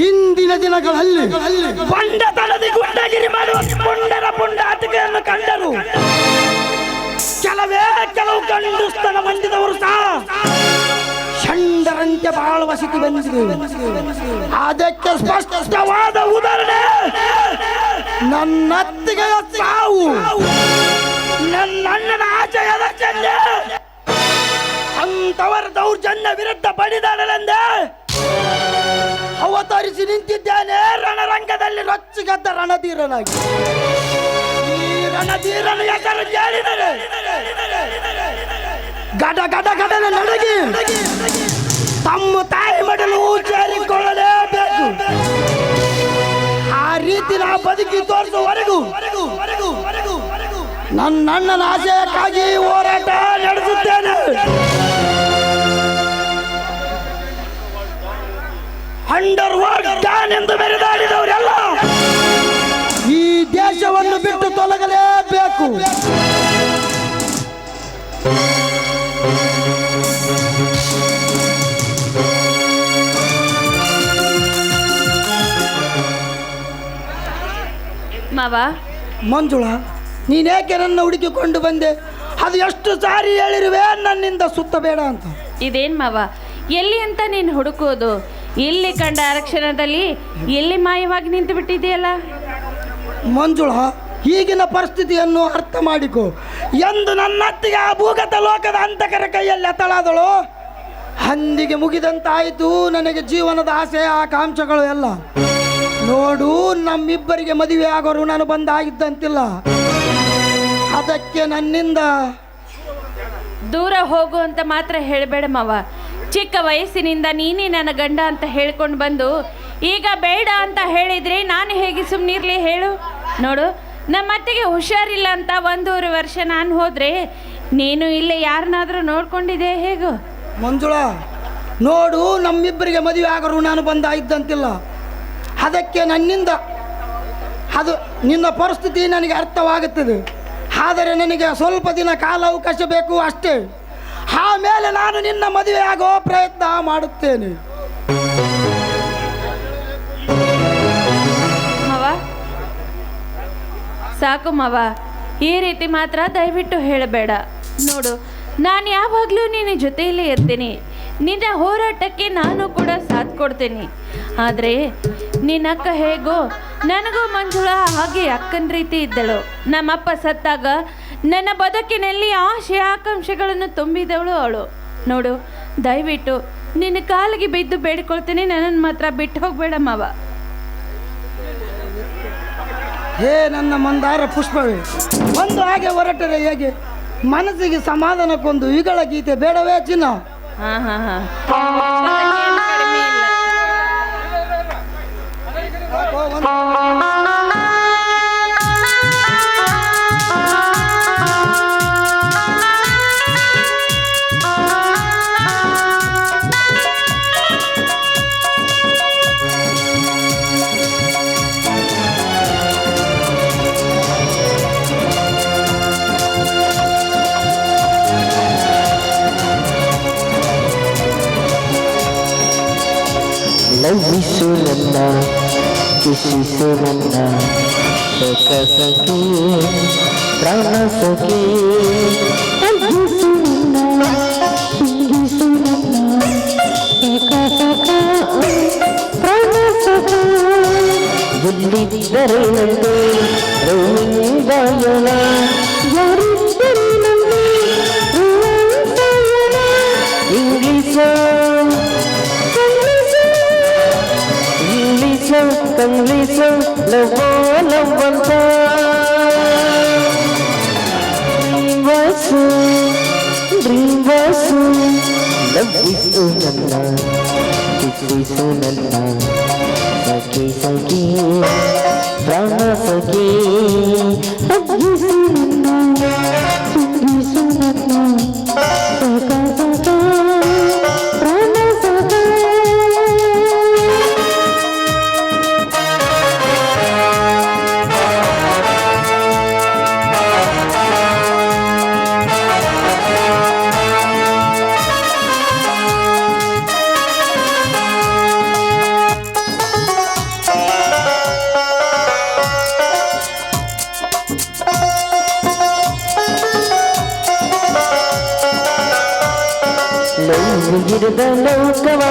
ಹೋಗುತ್ತಿದ್ದಾರೆ ದಿನಗಳಲ್ಲಿ ದಿನಗಳಲ್ಲಿ ಬಂಡತನದಿ ಗುಂಡಗಿರಿ ಮಾಡುವ ಪುಂಡರ ಪುಂಡಾಟಿಕೆಯನ್ನು ಕಂಡರು. ಕೆಲವೇ ಕೆಲವು ಗಂಡುಸ್ತನ ಹೊಂದಿದವರು ಸಹ ಷಂಡರಂತೆ ಬಾಳುವ ಸ್ಥಿತಿ ಬಂದಿದೆ. ಅದಕ್ಕೆ ಸ್ಪಷ್ಟವಾದ ಉದಾಹರಣೆ ನನ್ನತ್ತಿಗೆ ಸಾವು ನನ್ನ ಅಣ್ಣನ ಚೆನ್ನೆ ಅಂತವರ ದೌರ್ಜನ್ಯ ವಿರುದ್ಧ ಬಡಿದಾಡಲೆಂದೇ ಅವತರಿಸಿ ನಿಂತಿದ್ದೇನೆ ರಣರಂಗದಲ್ಲಿ ರೊಚ್ಚಿಗೆದ್ದ ರಣಧೀರನಾಗಿ. ರಣಧೀರನ ಗಡ ಗಡ ತಮ್ಮ ತಾಯಿ ಮಡಲು ಸೇರಿಕೊಳ್ಳಲೇಬೇಕು. ಆ ರೀತಿ ನಾ ಬದುಕಿ ತೋರಿಸುವವರೆಗೂ ನನ್ನ ಅಣ್ಣನ ಆಶಯಕ್ಕಾಗಿ ಹೋರಾಟ ನಡೆಸುತ್ತೇನೆ. ಅಂಡರ್ ವರ್ಲ್ಡ್ ಡಾನ್ ಎಂದು ಮೆರೆದಾಡಿದವರೆಲ್ಲ ಈ ದೇಶವನ್ನು ಬಿಟ್ಟು ತೊಲಗಲೇಬೇಕು. ಮಾವ. ಮಂಜುಳಾ ನೀನೇಕೆ ನನ್ನ ಹುಡುಕಿಕೊಂಡು ಬಂದೆ? ಅದು ಎಷ್ಟು ಸಾರಿ ಹೇಳಿರುವೆ ನನ್ನಿಂದ ಸುತ್ತಬೇಡ ಅಂತ. ಇದೇನ್ ಮಾವ? ಎಲ್ಲಿ ಅಂತ ನೀನು ಹುಡುಕೋದು ಇಲ್ಲಿ ಕಂಡ ಆರಕ್ಷಣದಲ್ಲಿ ಎಲ್ಲಿ ಮಾಯವಾಗಿ ನಿಂತು ಬಿಟ್ಟಿದೆಯಲ್ಲ ಮಂಜುಳ ಈಗಿನ ಪರಿಸ್ಥಿತಿಯನ್ನು ಅರ್ಥ ಮಾಡಿಕೊ. ಎಂದು ನನ್ನತ್ತಿಗೆ ಆ ಭೂಗತ ಲೋಕದ ಅಂತಕರ ಕೈಯಲ್ಲಿ ಅತಳಾದಳು ಹಂದಿಗೆ ಮುಗಿದಂತಾಯಿತು ನನಗೆ ಜೀವನದ ಆಸೆ ಆಕಾಂಕ್ಷೆಗಳು ಎಲ್ಲ. ನೋಡು ನಮ್ಮಿಬ್ಬರಿಗೆ ಮದುವೆ ಆಗೋರು ನಾನು ಬಂದಾಗಿದ್ದಂತಿಲ್ಲ. ಅದಕ್ಕೆ ನನ್ನಿಂದ ದೂರ ಹೋಗು ಅಂತ ಮಾತ್ರ ಹೇಳಬೇಡ ಮಾವ. ಚಿಕ್ಕ ವಯಸ್ಸಿನಿಂದ ನೀನೇ ನನ್ನ ಗಂಡ ಅಂತ ಹೇಳ್ಕೊಂಡು ಬಂದು, ಈಗ ಬೇಡ ಅಂತ ಹೇಳಿದರೆ ನಾನು ಹೇಗೆ ಸುಮ್ಮನಿರಲಿ ಹೇಳು? ನೋಡು ನಮ್ಮ ಅತ್ತೆಗೆ ಹುಷಾರಿಲ್ಲ ಅಂತ ಒಂದೂವರೆ ವರ್ಷ ನಾನು ಹೋದರೆ ನೀನು ಇಲ್ಲೇ ಯಾರನ್ನಾದರೂ ನೋಡ್ಕೊಂಡಿದೆ ಹೇಗು? ಮಂಜುಳ, ನೋಡು, ನಮ್ಮಿಬ್ಬರಿಗೆ ಮದುವೆ ಆಗರು ನಾನು ಬಂದಾಗಿದ್ದಂತಿಲ್ಲ ಅದಕ್ಕೆ ನನ್ನಿಂದ, ಅದು ನಿನ್ನ ಪರಿಸ್ಥಿತಿ ನನಗೆ ಅರ್ಥವಾಗುತ್ತದೆ. ಆದರೆ ನನಗೆ ಸ್ವಲ್ಪ ದಿನ ಕಾಲ ಅವಕಾಶ ಬೇಕು ಅಷ್ಟೇ. ಆಮೇಲೆ ನಾನು ನಿನ್ನ ಮದುವೆ ಆಗೋ ಪ್ರಯತ್ನ ಮಾಡುತ್ತೇನೆ. ಸಾಕು ಮಾವ, ಈ ರೀತಿ ಮಾತ್ರ ದಯವಿಟ್ಟು ಹೇಳಬೇಡ. ನೋಡು, ನಾನು ಯಾವಾಗಲೂ ನಿನ್ನ ಜೊತೆಯಲ್ಲಿ ಇರ್ತೀನಿ. ನಿನ್ನ ಹೋರಾಟಕ್ಕೆ ನಾನು ಕೂಡ ಸಾಥ್ ಕೊಡ್ತೀನಿ. ಆದರೆ, ನಿನ್ನ ಅಕ್ಕ ಹೇಗೋ, ನನಗೂ ಮಂಜುಳ ಹಾಗೆ ಅಕ್ಕನ ರೀತಿ ಇದ್ದಳು. ನಮ್ಮಪ್ಪ ಸತ್ತಾಗ ನನ್ನ ಬದುಕಿನಲ್ಲಿ ಆಶೆ ಆಕಾಂಕ್ಷೆಗಳನ್ನು ತುಂಬಿದವಳು ಅವಳು. ನೋಡು ದಯವಿಟ್ಟು ನಿನ್ನ ಕಾಲಿಗೆ ಬಿದ್ದು ಬೇಡಿಕೊಳ್ತೀನಿ ನನ್ನನ್ನು ಮಾತ್ರ ಬಿಟ್ಟು ಹೋಗಬೇಡ ಮಾವ. ಹೇ ನನ್ನ ಮಂದಾರ ಪುಷ್ಪವೇ ಒಂದು ಹಾಗೆ ಹೊರಟರೆ ಹೇಗೆ? ಮನಸ್ಸಿಗೆ ಸಮಾಧಾನಕ್ಕೊಂದು ಈಗಳ ಗೀತೆ ಬೇಡವೇ ಚಿನ್ನ? ಹಾ ಹಾ ಹಾ. ನವ್ವಿಸು ನನ್ನ ಕಿಸಿಸು ನನ್ನ ಸುಖ ಸಖಿ ಪ್ರಾಣ ಸಖಿ ನವ್ವಿಸು ನನ್ನ ಕಿಸಿಸು ನನ್ನ ಸುಖ ಸಖ ಇಂಗ್ಲಿಷ ಕಂಗ್ಲಿಷ ಲವೋ ಲವಂತ ಶ್ರೀವಾಸು ಶ್ರೀವಾಸು ಲವ್ವಿಸು ನನ್ನ ಕಿಸಿಸು ನನ್ನ ಸಖಿ ಸಖಿ ಪ್ರಾಣ ಸಖಿ ಲವ್ವಿಸು ನನ್ನ ಕಿಸಿಸು ನನ್ನ ಸಖ ಸಖ ಪ್ರಾಣ ಸಖ ತೀರದ ಲೋಕವ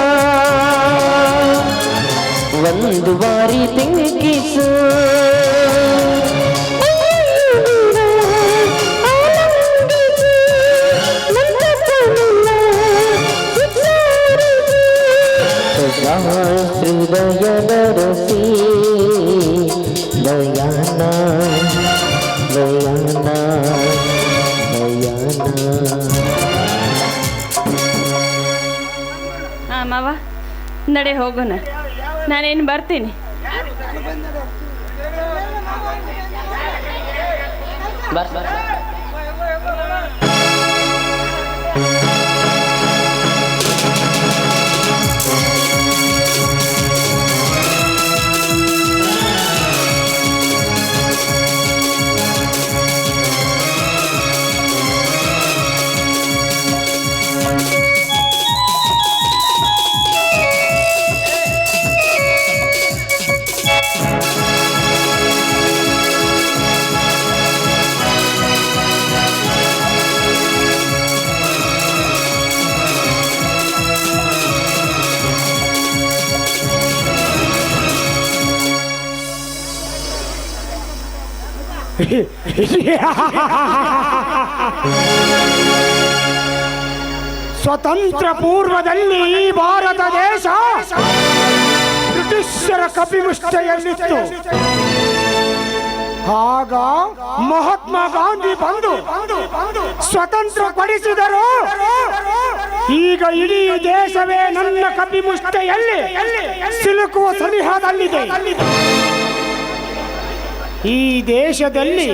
ಒಂದು ಬಾರಿ ತಿಂಕಿಸು ಸದಾ ಹೃದಯದ ರಸಿ ದಯಾನ ದಯಾನ ದಯಾನ ಮಾವ. ನಡೆ ಹೋಗೋಣ. ನಾನೇನು ಬರ್ತೀನಿ? ಸ್ವತಂತ್ರ ಪೂರ್ವದಲ್ಲಿ ಈ ಭಾರತ ದೇಶ ಬ್ರಿಟಿಷರ ಕಪಿಮುಷ್ಟಿಯಲ್ಲಿತ್ತು ಆಗ ಮಹಾತ್ಮ ಗಾಂಧಿ ಬಂದು ಸ್ವತಂತ್ರ ಪಡಿಸಿದರು ಈಗ ಇಡೀ ದೇಶವೇ ನನ್ನ ಕಪಿಮುಷ್ಟಿಯಲ್ಲಿ ಸಿಲುಕುವ ಸನಿಹದಲ್ಲಿದೆ. ಈ ದೇಶದಲ್ಲಿ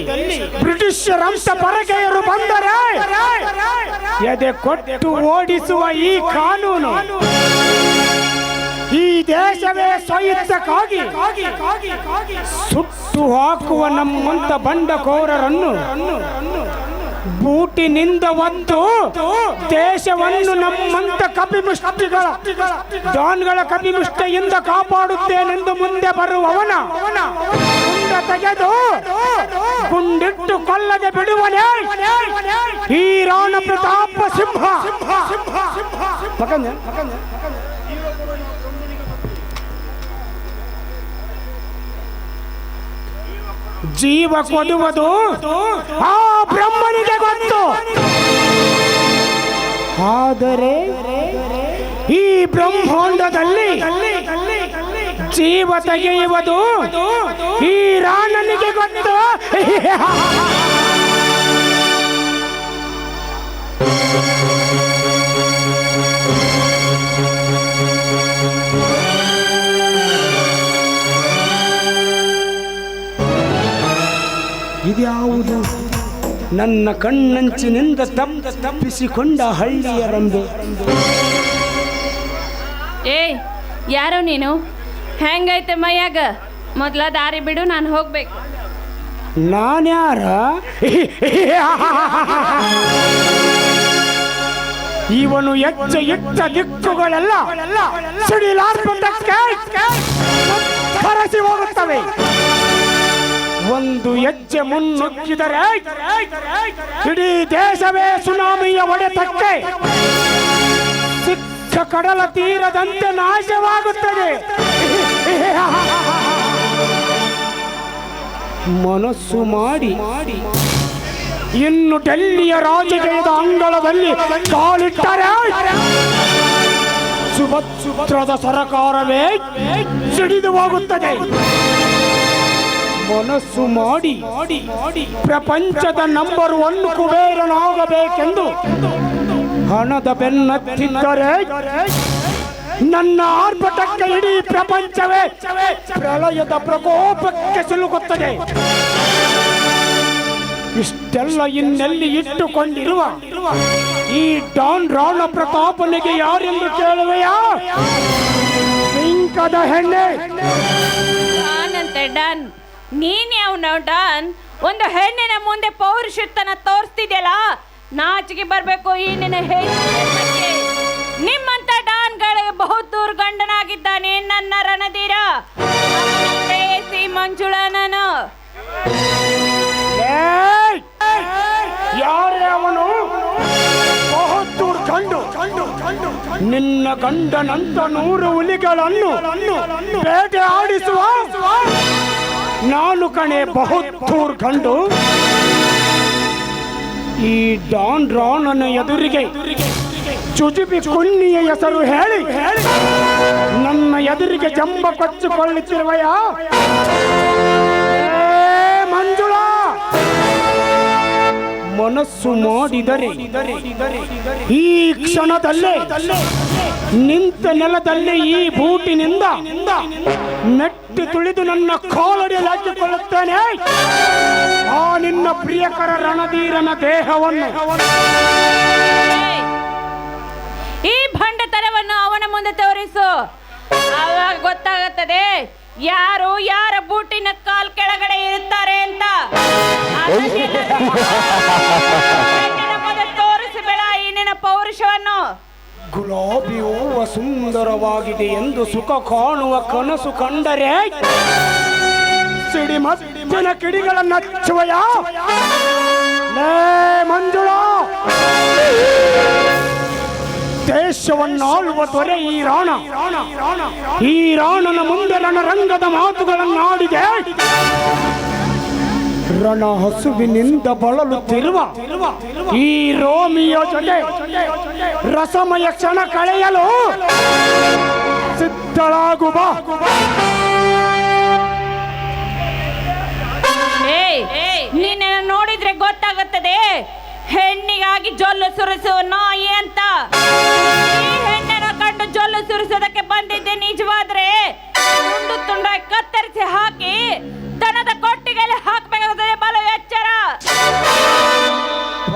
ಬ್ರಿಟಿಷರಂತ ಪರಕೆಯರು ಬಂದರೆ ಎದೆ ಕೊಟ್ಟು ಓಡಿಸುವ ಈ ಕಾನೂನು ಈ ದೇಶವೇ ಸ್ವಯುದ್ಧಕ್ಕಾಗಿ ಸುಟ್ಟು ಹಾಕುವ ನಮ್ಮಂತ ಬಂಡಕೋರರನ್ನು ಬೂಟಿನಿಂದ ಒಂದು ದೇಶವನ್ನು ನಮ್ಮಂತ ಕಪಿಮುಷ್ಟಿಗಳ ಡಾನ್ಗಳ ಕಪಿಮುಷ್ಟಿಯಿಂದ ಕಾಪಾಡುತ್ತೇನೆಂದು ಮುಂದೆ ಬರುವವನ ತೆಗೆದು ಗುಂಡಿಟ್ಟು ಕೊಲ್ಲದೆ ಬಿಡುವನೇ ಈ ರಾಣ ಪ್ರತಾಪ ಸಿಂಹ. ಜೀವ ಕೊಡುವುದು ಆ ಬ್ರಹ್ಮನಿಗೆ ಗೊತ್ತು ಆದರೆ ಈ ಬ್ರಹ್ಮಾಂಡದಲ್ಲಿ ಜೀವ ತೆಗೆಯುವುದು ಈ ರಾಣನಿಗೆ ಗೊತ್ತು. ಇದ್ಯಾವುದು? ನನ್ನ ಕಣ್ಣಂಚಿನಿಂದ ತಮ್ಮ ತಪ್ಪಿಸಿಕೊಂಡ ಹಳ್ಳಿಯರಂದು ಏ ಏಯ್ ಯಾರೋ ನೀನು? ಹೆಂಗೈತೆ ಮೈಯಾಗ? ಮೊದ್ಲ ದಾರಿ ಬಿಡು, ನಾನು ಹೋಗ್ಬೇಕು. ನಾನ್ಯಾರ? ಇವನು ಎಚ್ಚ ಇಟ್ಟ ದಿಕ್ಕುಗಳೆಲ್ಲ ಹರಸಿ ಹೋಗುತ್ತವೆ. ಒಂದು ಹೆಜ್ಜೆ ಮುನ್ನುಗ್ಗಿದರೆ ಇಡೀ ದೇಶವೇ ಸುನಾಮಿಯ ಒಡೆತಕ್ಕೆ. ಸಿಕ್ಕ ಕಡಲ ತೀರದಂತೆ ನಾಶವಾಗುತ್ತದೆ. ಮನಸ್ಸು ಮಾಡಿ. ಇನ್ನು ಡೆಲ್ಲಿಯ ರಾಜಕೀಯದ ಅಂಗಳದಲ್ಲಿ ಕಾಲಿಟ್ಟರೆ. ಸುಭದ್ರದ ಸರಕಾರವೇ ಸಿಡಿದು ಹೋಗುತ್ತದೆ. ಮನಸ್ಸು ಮಾಡಿ. ಪ್ರಪಂಚದ ನಂಬರ್ ಒನ್ ಕುಬೇರನಾಗಬೇಕೆಂದು ಹಣದ ಬೆನ್ನತ್ತಿದ್ದರೆ ನನ್ನ ಆರ್ಭಟಕ್ಕೆ ಇಡೀ ಪ್ರಪಂಚವೇ ಪ್ರಳಯದ ಪ್ರಕೋಪಕ್ಕೆ ಸಿಲುಕುತ್ತದೆ. ಇಷ್ಟೆಲ್ಲ ಇನ್ನೆಲ್ಲಿ ಇಟ್ಟುಕೊಂಡಿರುವ ಈ ಡಾನ್ ರಾಣ ಪ್ರತಾಪನಿಗೆ ಯಾರೆಂದು ಕೇಳುವೆಯಾ? ಪಿಂಕದ ಹೆಣ್ಣೆ. ಡಾನ್ ಡನ್. ನೀನ್ ಯಾವನ ಡಾನ್. ಒಂದು ಹೆಣ್ಣಿನ ಮುಂದೆ ಪೌರುಷತನ ತೋರಿಸ್ತಿದ್ಯಲ್ಲ? ನಾಚಿಕೆ ಬರಬೇಕು ಈ ನಿನ್ನ ಹೆಣ್ಣು ನಿಮ್ಮಂತ ಡಾನ್ಗಳಿಗೆ ಬಹುದೂರ್ ಗಂಡನಾಗಿದ್ದಾನೆ ನನ್ನ ರಣಧೀರ. ಪ್ರೇಯಸಿ ಮಂಜುಳ ನಾನು ಏಯ್! ಯಾರೇ ಅವನು? ನಿನ್ನ ಗಂಡನಂತ ನೂರು ಹುಲಿಗಳನ್ನು ಬೇಟೆ ಆಡಿಸುವ. ನಾನು ಕಣೆ ಬಹುತ್ತೂರ್ ಕಂಡು ಈ ಡಾನ್ ರಾಣನ ಎದುರಿಗೆ ಚುಚುಬಿ ಕುನ್ನಿಯ ಹೆಸರು ಹೇಳಿ. ನನ್ನ ಎದುರಿಗೆ ಜಂಬ ಕೊಚ್ಚಿಕೊಳ್ಳುತ್ತಿರುವಯ. ಮಂಜುಳಾ, ಮನಸ್ಸು ಮಾಡಿದರೆ ಈ ಕ್ಷಣದಲ್ಲೇ ನಿಂತ ನೆಲದಲ್ಲಿ ಈ ಬೂಟಿನಿಂದ ಮೆಟ್ಟಿ ತುಳಿದು ನನ್ನ ಕಾಲಡಿಯಲ್ಲಿ ಹಾಕಿಕೊಳ್ಳುತ್ತೇನೆ. ಆ ನಿನ್ನ ಪ್ರಿಯಕರ ರಣಧೀರನ ದೇಹವನ್ನು. ಭಂಡತನವನ್ನು ಅವನ ಮುಂದೆ ತೋರಿಸು. ಆವಾಗ ಗೊತ್ತಾಗುತ್ತದೆ ಯಾರು ಯಾರ ಬೂಟಿನ ಕಾಲ್ ಕೆಳಗಡೆ ಇರುತ್ತಾರೆ ಅಂತ. ತೋರಿಸಬೇಡ ಈ ನಿನ್ನ ಪೌರುಷವನ್ನು. ಗುಲಾಬಿ ಹೂವ ಸುಂದರವಾಗಿದೆ ಎಂದು ಸುಖ ಕಾಣುವ ಕನಸು ಕಂಡರೆ ಸಿಡಿಮ ಸಿಡಿಮ ಕಿಡಿಗಳನ್ನು ಹಚ್ಚುವಯ? ಮಂಜುಳಾ! ದೇಶವನ್ನಾಳುವ ದೊರೆ ಈ ರಾಣ. ಈ ರಾಣನ ಮುಂದೆ ರಣರಂಗದ ಮಾತುಗಳನ್ನಾಡಿದೆ. ರಣ ಹಸುವಿನಿಂದ ಬಳಲುತ್ತಿರುವ ಈ ರೋಮಿಯ ಜೊತೆ ರಸಮಯ ಕ್ಷಣ ಕಳೆಯಲು ಸಿದ್ಧಳಾಗುವ ಹೆಣ್ಣಿಗಾಗಿ ಜೊಲ್ಲು ಸುರಿಸುವ ನಾಯಿ ಅಂತ. ಈ ಹೆಣ್ಣನ್ನು ಕಂಡು ಜೊಲ್ಲು ಸುರಿಸೋದಕ್ಕೆ ಬಂದಿದ್ದೆ ನಿಜವಾದ್ರೆ. ತುಂಡು ತುಂಡಾಗಿ ಕತ್ತರಿಸಿ ಹಾಕಿ ದನದ ಕೊಟ್ಟಿಗೆಯಲ್ಲಿ ಹಾಕಬೇಕಾಗುತ್ತದೆ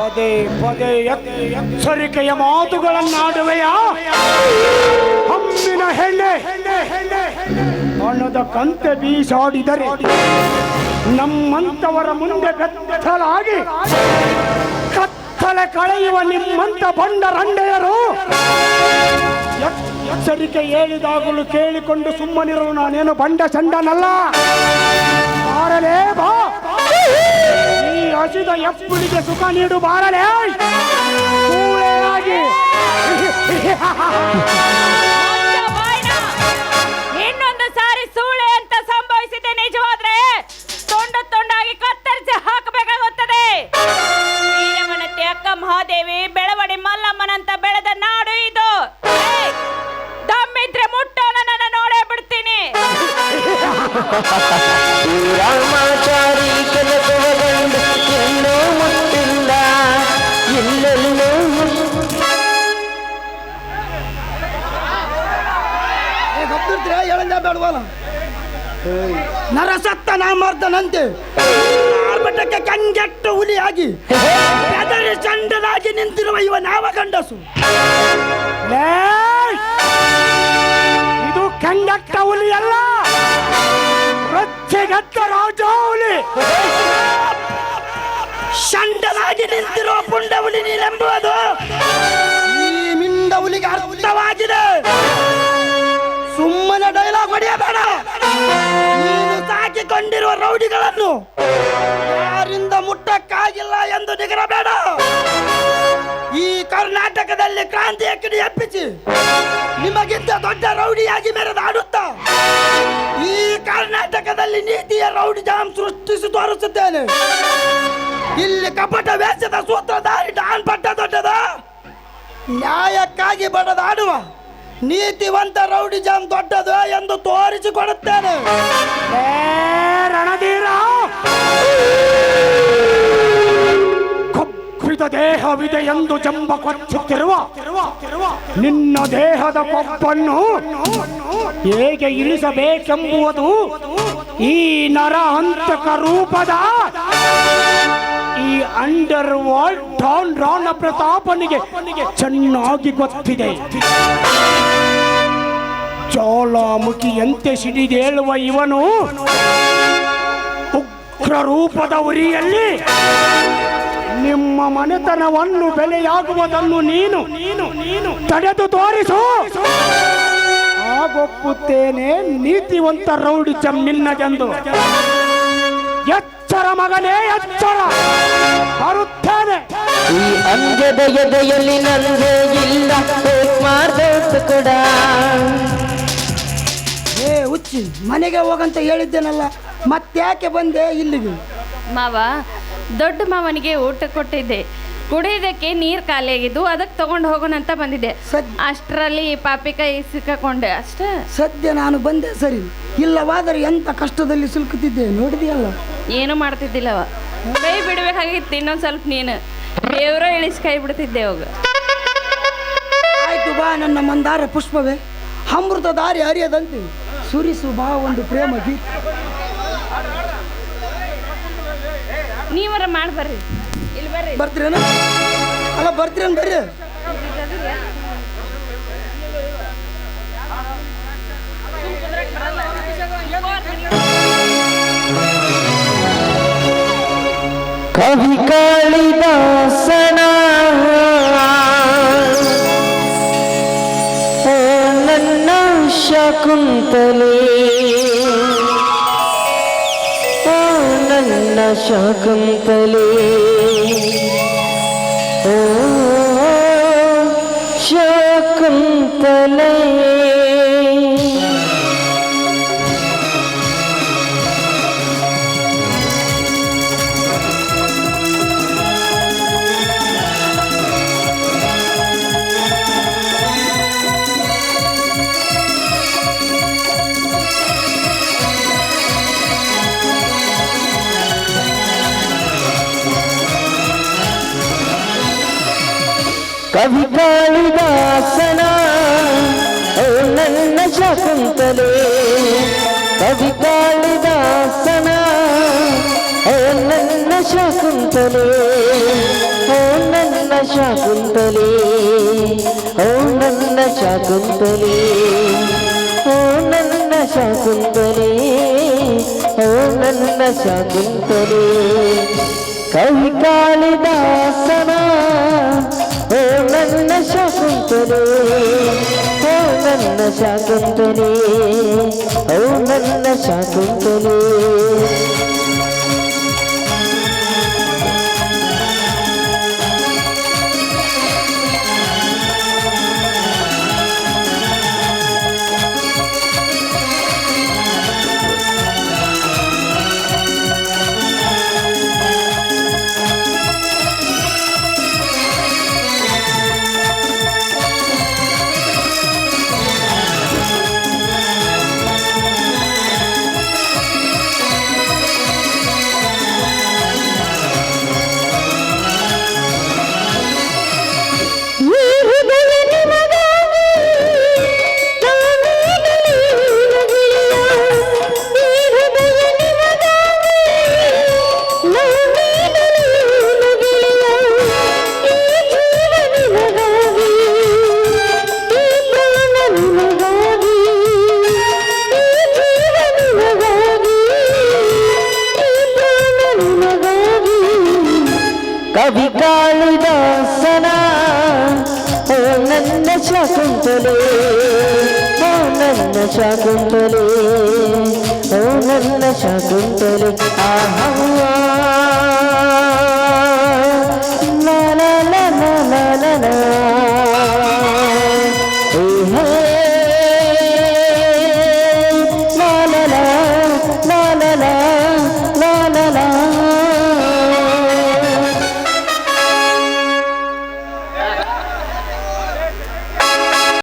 ಪದೇ ಪದೇ ಎಚ್ಚರಿಕೆಯ ಮಾತುಗಳನ್ನಾಡುವೆಯ? ಹಮ್ಮಿನ ಹೆಣ್ಣೆ, ಹಣದ ಕಂತೆ ಬೀಸಾಡಿದರೆ ನಮ್ಮಂತವರ ಮುಂದೆ ಬೆತ್ತಲಾಗಿ ಕತ್ತಲೆ ಕಳೆಯುವ ನಿಮ್ಮಂತ ಬಂಡ ರಂಡೆಯರು. ಎಚ್ಚರಿಕೆ ಹೇಳಿದಾಗಲೂ ಕೇಳಿಕೊಂಡು ಸುಮ್ಮನಿರಲು ನಾನೇನು ಬಂಡ ಚಂಡನಲ್ಲ. ಮಾರಲೇ ಬಾ. ಹಸಿದ ಎಪ್ಪುಳಿಗೆ ಸುಖ ನೀಡು ಬಾರಲೇ ಕೂಳೆಯಾಗಿ. ಇನ್ನೊಂದು ಸಾರಿ ಸೂಳೆ ಅಂತ ಸಂಭವಿಸಿದೆ ನಿಜವಾದ್ರೆ ತುಂಡು ತುಂಡಾಗಿ ಕತ್ತರಿಸಿ ಹಾಕಬೇಕಾಗುತ್ತದೆ ಅಕ್ಕ ಮಹಾದೇವಿ ಬೆಳವಡಿ ಮಲ್ಲಮ್ಮನಂತ ಬೆಳೆದ ನಾಡು ಇದು! ದಮ್ಮಿದ್ರೆ ಮುಟ್ಟೋ ನನ್ನ ನೋಡೇ ಬಿಡ್ತೀನಿ ಬೇಡವಲ್ಲ? ನರಸತ್ತ ನಾಮರ್ದನಂತೆ. ಆರ್ಭಟಕ್ಕೆ ಕಂಗೆಟ್ಟ ಹುಲಿಯಾಗಿ, ಬೆದರಿ ಚಂಡನಾಗಿ ನಿಂತಿರುವ ಇವ ನಾವ ಗಂಡಸು! ಇದು ಕಂಗೆಟ್ಟ ಹುಲಿ ಅಲ್ಲ ರಚ್ಚೆಗಟ್ಟ ರಾಜ ಹುಲಿ. ಚಂಡನಾಗಿ ನಿಂತಿರುವ ಪುಂಡ ಹುಲಿ ನೀನೆಂಬುವುದು ಈ ಮಿಂಡ ಹುಲಿಗೆ ಅರ್ಥವಾಗಿದೆ. ಹೊಡೆಯಬೇಡ. ನೀನು ಸಾಕಿಕೊಂಡಿರುವ ರೌಡಿಗಳನ್ನು ಯಾರಿಂದ ಮುಟ್ಟಕ್ಕಾಗಿಲ್ಲ ಎಂದು ನಿಗರಬೇಡ. ಈ ಕರ್ನಾಟಕದಲ್ಲಿ ಕ್ರಾಂತಿಯ ಕಿಡಿ ಎಪ್ಪಿಸಿ ನಿಮಗಿಂತ ದೊಡ್ಡ ರೌಡಿಯಾಗಿ ಮೆರೆದಾಡುತ್ತಾ ಈ ಕರ್ನಾಟಕದಲ್ಲಿ ನೀತಿಯ ರೌಡಿ ಜಾಮ್ ಸೃಷ್ಟಿಸಿ ತೋರಿಸುತ್ತೇನೆ. ಇಲ್ಲಿ ಕಪಟ ವೇಷದ ಸೂತ್ರಧಾರಿ ಡಾನ್ ಪಟ್ಟ ದೊಡ್ಡದ ನ್ಯಾಯಕ್ಕಾಗಿ ಬಡದಾಡುವ ನೀತಿವಂತ ರೌಡಿ ಜಾಮ್ ದೊಡ್ಡದು ಎಂದು ತೋರಿಸಿಕೊಡುತ್ತೇನೆ. ದೇಹವಿದೆ ಎಂದು ಜಂಬ ಕೊಚ್ಚುತ್ತಿರುವ ನಿನ್ನ ದೇಹದ ಕೊಬ್ಬನ್ನು ಹೇಗೆ ಇಳಿಸಬೇಕೆಂಬುವುದು ಈ ನರ ಹಂತಕ ರೂಪದ ಈ ಅಂಡರ್ ವರ್ಲ್ಡ್ ಡಾನ್ ರಾಣ ಪ್ರತಾಪನಿಗೆ ಚೆನ್ನಾಗಿ ಗೊತ್ತಿದೆ. ಜ್ವಾಲಾಮುಖಿಯಂತೆ ಸಿಡಿದೇಳುವ ಇವನು ಉಗ್ರ ರೂಪದ ಉರಿಯಲ್ಲಿ ನಿಮ್ಮ ಮನೆತನವನ್ನು ಬೆಲೆಯಾಗುವುದನ್ನು ನೀನು ನೀನು ನೀನು ತಡೆದು ತೋರಿಸು. ಆಗೊಪ್ಪುತ್ತೇನೆ ನೀತಿವಂತ ರೌಡಿ ಚಮ್ಮಿನ್ನಗೆಂದು ನಿನ್ನದೆಂದು ಎಚ್ಚರ ಎಚ್ಚರ ಮಗನೇ ಎಚ್ಚರ ಬರುತ್ತೇನೆ. ಈ ಅಂಜದ ಎದೆಯಲ್ಲಿ ನಂದೆ ಇಲ್ಲ ಕೂಡ. ಏ ಹುಚ್ಚಿ ಮನೆಗೆ ಹೋಗಂತ ಹೇಳಿದ್ದೇನಲ್ಲ ಮತ್ತ್ಯಾಕೆ ಬಂದೆ ಇಲ್ಲಿಗೆ? ಮಾವ ದೊಡ್ಡ ಮಾವನಿಗೆ ಊಟ ಕೊಟ್ಟಿದ್ದೆ. ಕುಡಿಯೋದಕ್ಕೆ ನೀರು ಖಾಲಿಯಾಗಿದ್ದು ಅದಕ್ಕೆ ತಗೊಂಡು ಹೋಗೋಣ ಅಂತ ಬಂದಿದ್ದೆ. ಸದ್ ಅಷ್ಟರಲ್ಲಿ ಪಾಪಿಕಾಯಿ ಸಿಕ್ಕಾಕೊಂಡೆ. ಅಷ್ಟೇ? ಸದ್ಯ ನಾನು ಬಂದೆ ಸರಿ. ಇಲ್ಲವಾದರೆ ಎಂತ ಕಷ್ಟದಲ್ಲಿ ಸಿಲುಕುತ್ತಿದ್ದೆ ನೋಡಿದೆಯಲ್ಲ? ಏನು ಮಾಡ್ತಿದ್ದಿಲ್ಲವ. ಕೈ ಬಿಡಬೇಕಾಗಿತ್ತು ಇನ್ನೊಂದು ಸ್ವಲ್ಪ ನೀನು. ದೇವ್ರ ಇಳಿಸಿ ಕೈ ಬಿಡ್ತಿದ್ದೆ ಅವಾಗ ಆಯ್ತು ಬಾ ನನ್ನ ಮಂದಾರ ಪುಷ್ಪವೇ. ಅಮೃತ ದಾರಿ ಹರಿಯದಂತೆ. ಸುರಿಸು ಬಾ ಒಂದು ಪ್ರೇಮ ಗೀತೆ. ನೀವರ ಮಾಡಿ ಬರ್ರಿ. ಬರ್ತೀರೇನು? ಅಲ್ಲ ಬರ್ತೀರೇನು? ಬರ್ರಿ. ಕವಿ ಕಾಳಿದಾಸನ ಓ ನನ್ನ ಶಕುಂತಲೆ. ಓ ನನ್ನ ಶಕುಂತಲೆ. ಓ ಕವಿ ಕಾಳಿದಾಸನ ಓ ನನ್ನ ಶಕುಂತಲೆ. ಕವಿ ಕಾಳಿದಾಸನ ಓ ನನ್ನ ಶಕುಂತಲೆ. ಓ ನನ್ನ ಶಕುಂತಲೆ, ಓ ನನ್ನ ಶಕುಂತಲೆ. ಓ ನನ್ನ ಶಕುಂತಲೆ, ಓ ನನ್ನ ಶಕುಂತಲೆ. ಕವಿ ಕಾಳಿದಾಸನ ನನ್ನ ಶಕುಂತಲೆ ಓ ನನ್ನ ನನ್ನ ಶಕುಂತಲೆ ಓ ನನ್ನ ಶಕುಂತಲೆ ಆಹಾ ಲಾ